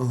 Biri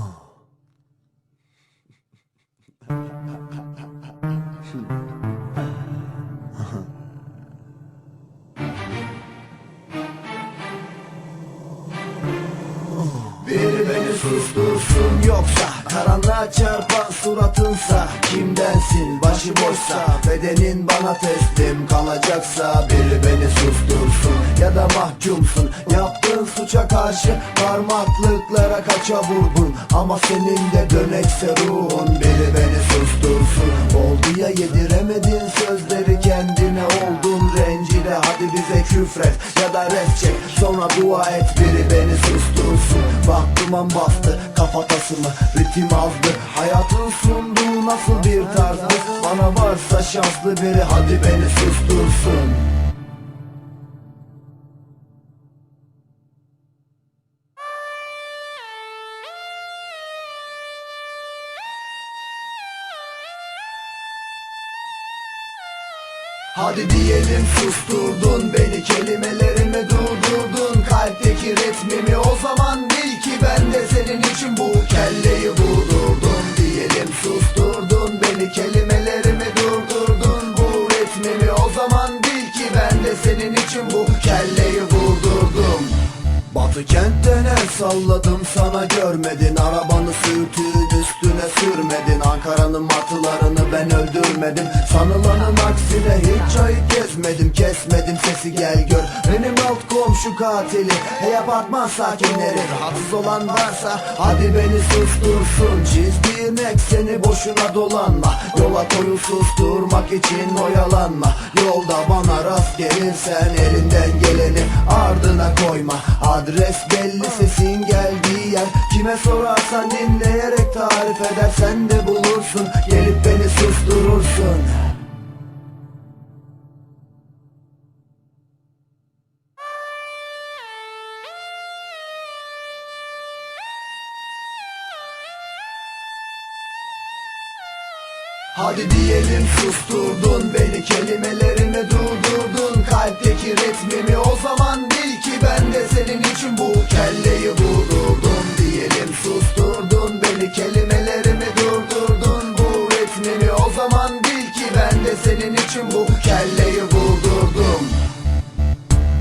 beni sustursun yoksa Karanlığa çarpan suratınsa Kimdensin başıboşsa? Bedenin bana teslim kalacaksa Biri beni sustursun ya da mahkumsun. Yaptığın suça karşı parmaklıklara kaça vurdun Ama senin de dönekse ruhun Biri beni sustursun. Oldu ya yediremedin sözleri kendine oldun rencide. Hadi bize küfret ya da res çek Sonra dua et biri beni sustursun. Bak duman bastı kafatasımı Ritim azdı. Hayatın sunduğu nasıl bir tarzdı? Bana varsa şanslı biri hadi beni sustursun Hadi diyelim susturdun beni kelimelerimi durdurdun. Kalpteki ritmimi o zaman bil ki ben de senin için bu kelleyi vurdurdum Diyelim susturdun beni kelimelerimi durdurdun. Bu ritmimi o zaman bil ki ben de senin için bu kelleyi vurdurdum Batı kentten el salladım sana görmedin. Arabanı sürtüğün üstüne sürmedin. Ankara'nın martılarını ben öldürmedim. Sanılanın aksine hiç ayık gezmedim. Kesmedim sesi gel gör. Benim alt komşu katili. Hey apartman sakinleri. Rahatsız olan varsa hadi beni sustursun. Çizdiğin ekseni boşuna dolanma. Yola koyu susturmak için oyalanma. Yolda bana rast gelirsen elinden geleni ardına koyma Adres belli sesin geldiği yer. Kime sorarsan dinleyerek tarif edersen de bulursun. Gelip beni susturursun. Hadi diyelim susturdun beni kelimelerimi durdurdun Kalpteki ritmimi o zaman bil ki ben de senin için bu kelleyi vurdurdum Diyelim. Susturdun beni kelimelerimi durdurdun. Bu ritmimi o zaman bil ki ben de senin için bu kelleyi